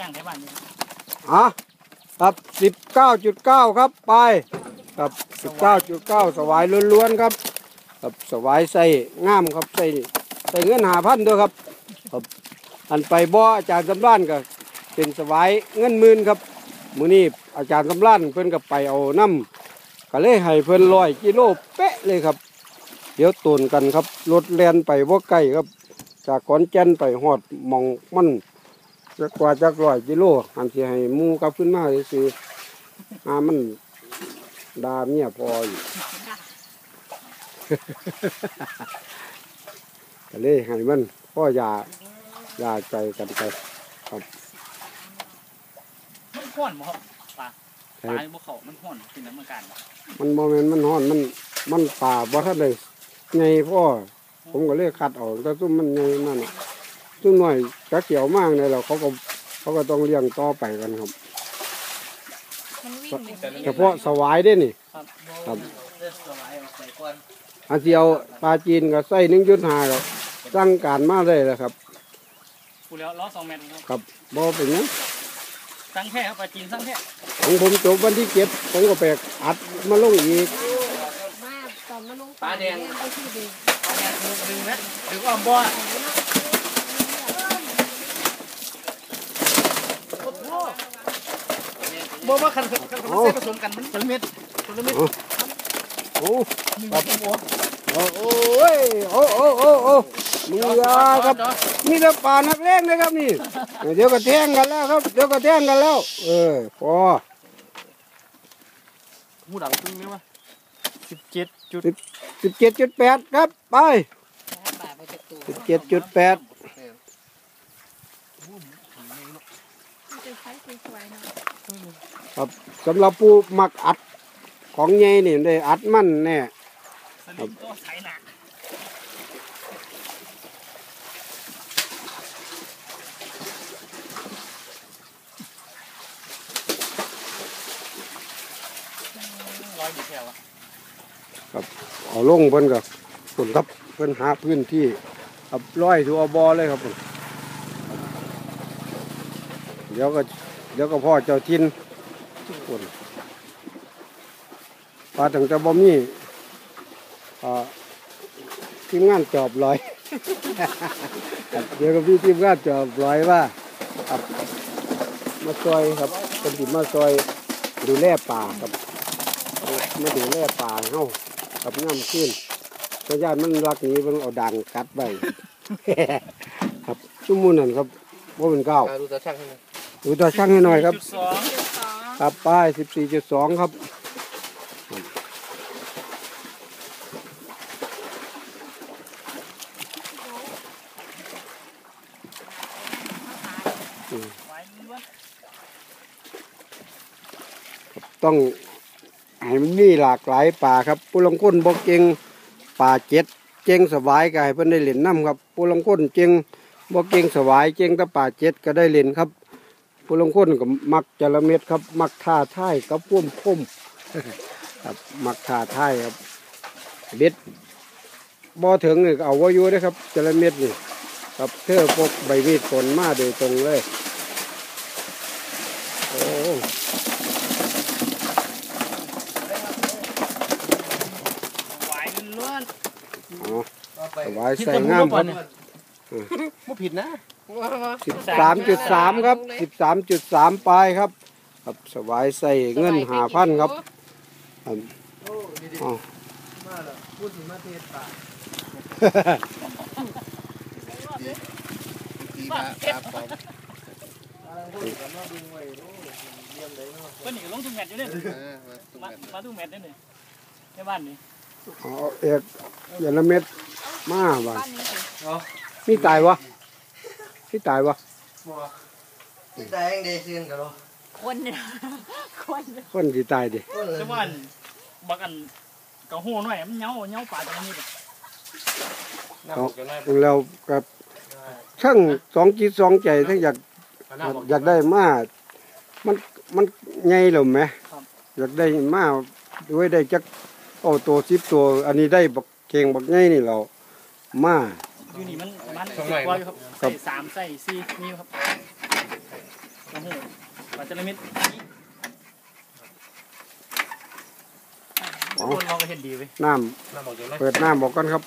จ้างไทยบ้านนี่อะครับสิบเก้าจุดเก้าครับไปครับสิบเก้าจุดเก้าสวายล้วนๆครับครับสวายใส่งามครับใส่ใส่เงินหาพันด้วยครับครับอันไปบ่ออาจารย์สำรานก็เป็นสวายเงินหมื่นครับมื้อนี้อาจารย์สำรานเพิ่นก็ไปเอาน้ำก็เลยให้เพิ่นร้อยกิโลเป๊ะเลยครับ เดี๋ยวตูนกันครับรถแลนไปบ่ไกลครับ จากขอนแก่นไปฮอดหมองมัน จะกว่าจักร้อยกิโลอันที่ให้หมูกลับขึ้นมาคือๆอามันดาเมียพออยู่ ก็เลยให้มันพ่อยายาใจกันไปมันห้อนบ่ครับปลาคปรัลาบบ่เขามันห้อนกินน้ำมันกันมันโมเมนมันฮ้อนมันมันป่าบ่ทันเลยไงพ่อผมก็เลยคัดออกแต่ซุ่มมันไงนั่น น่ะซุ่มหน่อยจะเกี่ยวมากเลยเราเขาก็เขาก็ต้องเลี้ยงต่อไปกันครับ มันวิ่งอยู่เฉพาะสวายได้นี่ ครับครับ เลือดสบายใส่ก้อนอันที่เอาปลาจีนก็ใส่หนึ่งจุดห้าก็สั่งการมาได้แล้วครับกูแล้วล้อสองเมตรครับครับบ่เป็นหยังสั่งแท้ครับปลาจีนสั่งแท้ของผมจบวันที่เจ็ดผมก็ไปอัดมาลงอีกมาตอนมาลงปลาแดงไปที่ดีเอาเนี่ยดึงดึงนะดึงอ้อมบ่อ บ่ว่าคันคันมันใส่ผสมกันมันคนลเม็ดคนลเม็ดโอ้หนึ่งครับโอ้โอ้ยโอ้โอ้โอ้โอ้มือครับนี่แต่ปลานักเล่นนะครับนี่เดี๋ยวก็แทงกันแล้วครับเดี๋ยวก็แทงกันแล้ว เออพอหูดังตึ้งเลยวะสิบเจ็ดจุดสิบเจ็ดจุดแปดครับไปสิบเจ็ดจุดแปด จะใช้สวยๆเนาะ ครับ สำหรับผู้มักอัดของใหญ่นี่ได้อัดมันแน่สลิมตัวไถหนักร้อยดีแค่วะเอาลงเพิ่นกับผลครับเพิ่นหาพื้นที่ครับร้อยทัวบอเลยครับผมเดี๋ยวก็เดี๋ยวก็พ่อเจ้าทิน ทุกคนปลาถึงจะบ่มีอ่าทีมงานจอบลอยครับเดี๋ยวก็พี่ทีมงานจอบลอยว่าครับมาซอยครับเป็นที่มาซอยดูแลป่าครับมาดูแลป่าให้เฮากับน้ำขึ้นพญาติมันรักหนี้มันเอาดังกัดไว้ครับชุ่มมูนั่นครับว่าเป็นเก้าดูตาช่างให้หน่อยดูตัวช่างให้หน่อยครับ ครับป้ายสิบสี่จุดสองครับ ต้องให้มันมีหลากหลายป่าครับผู้ลงคนบอกเก่งป่าเจ็ดเจงสบายก็ให้เพิ่นได้เล่นน้ำครับผู้ลงคนเจงบอกเก่งสบายเจงแต่ป่าเจ็ดก็ได้เล่นครับ ผู้ลงคนก็มักจระเม็ดครับ มักท่าท่ายกับพุ่มพุ่มครับมักท่าท่ายครับเบ็ดบ่ถึงนี่ก็เอาไว้อยู่นะครับจระเม็ดนี่ครับเธอพกใบมีดกลมาโดยตรงเลยโอ้ไว้ล้วนอ๋อเอาไปสบายใส่งามครับ ไม่ผิดนะสิบสามจุดสามครับสิบสามจุดสามปลายครับ ครับสบายใส่เงินหาพันครับครับโอ้ดีดีอ๋อมาแล้วพูดถึงมาเทศป่าตีมาครับผมเพิ่นนี่ก็ลงทุกแมตช์อยู่เด้อมาตรงมานั้นมาทุกแมตช์เด้อนี่ในบ้านนี่เอาเอกยาละเม็ดมาบ้าน บ้านนี้สินี่ตายวะนี่ตายวะแดงเดซินกันหรอคนเนี่ยคนเนี่ยคนที่ตายดิแต่ว่าอันบักอันกะโหหน่อยมันเหงาเหงาป่าจังนี้ดิเอาเรากับช่างสองจิตสองใจทั้งอยากอยากได้มามันมันไงหรือไหมอยากได้มาด้วยได้จักเอาตัวสิบตัว อันนี้ได้บักเก่งบักไงนี่เรามา อยู่นี่มันประมาณสิบกว่าอยู่ครับใส่สามใส่สี่นิ้วครับจระมิดอ๋อคนเราก็เห็นดีเว้ยน้น้ำบอกอยู่ไหมำเปิดน้ำบอกกันครับ